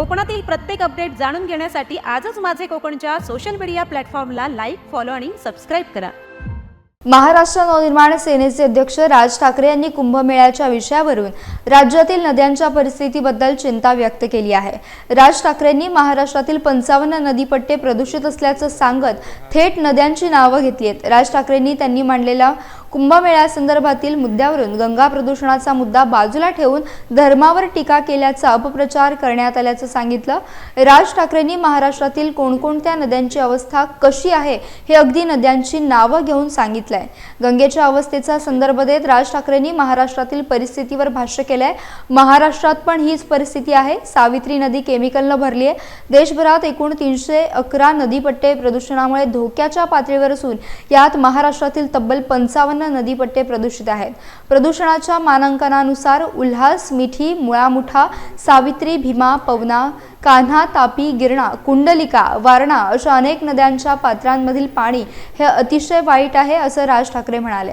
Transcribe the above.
कोकणातील प्रत्येक अपडेट जाणून घेण्यासाठी आजच माझे कोकणच्या सोशल मीडिया प्लॅटफॉर्मला लाईक फॉलो आणि सबस्क्राईब करा. महाराष्ट्र नवनिर्माण सेनेचे अध्यक्ष राज ठाकरे यांनी कुंभमेळ्याच्या विषयावरून राज्यातील नद्यांच्या परिस्थितीबद्दल चिंता व्यक्त केली आहे. राज ठाकरेंनी महाराष्ट्रातील पंचावन्न नदीपट्टे प्रदूषित असल्याचं सांगत थेट नद्यांची नावं घेतली आहेत. राज ठाकरेंनी त्यांनी मांडलेला कुंभमेळ्यासंदर्भातील मुद्द्यावरून गंगा प्रदूषणाचा मुद्दा बाजूला ठेवून धर्मावर टीका केल्याचा अपप्रचार करण्यात आल्याचं सांगितलं. राज ठाकरेंनी महाराष्ट्रातील कोणकोणत्या नद्यांची अवस्था कशी आहे हे अगदी नद्यांची नावं घेऊन सांगितलंय. गंगेच्या अवस्थेचा संदर्भ देत राज ठाकरेंनी महाराष्ट्रातील परिस्थितीवर भाष्य केलंय. महाराष्ट्रात पण हीच परिस्थिती आहे. सावित्री नदी केमिकलनं भरली आहे. देशभरात एकूण तीनशे अकरा नदीपट्टे प्रदूषणामुळे धोक्याच्या पातळीवर असून यात महाराष्ट्रातील तब्बल पंचावन्न नदीपट्टे प्रदूषित आहेत. प्रदूषणाच्या मानांकनानुसार उल्हास मिठी मुळामुठा सावित्री भीमा पवना कान्हा तापी गिरणा कुंडलिका वारणा अशा अनेक नद्यांच्या पात्रांमधील पाणी हे अतिशय वाईट आहे असं राज ठाकरे म्हणाले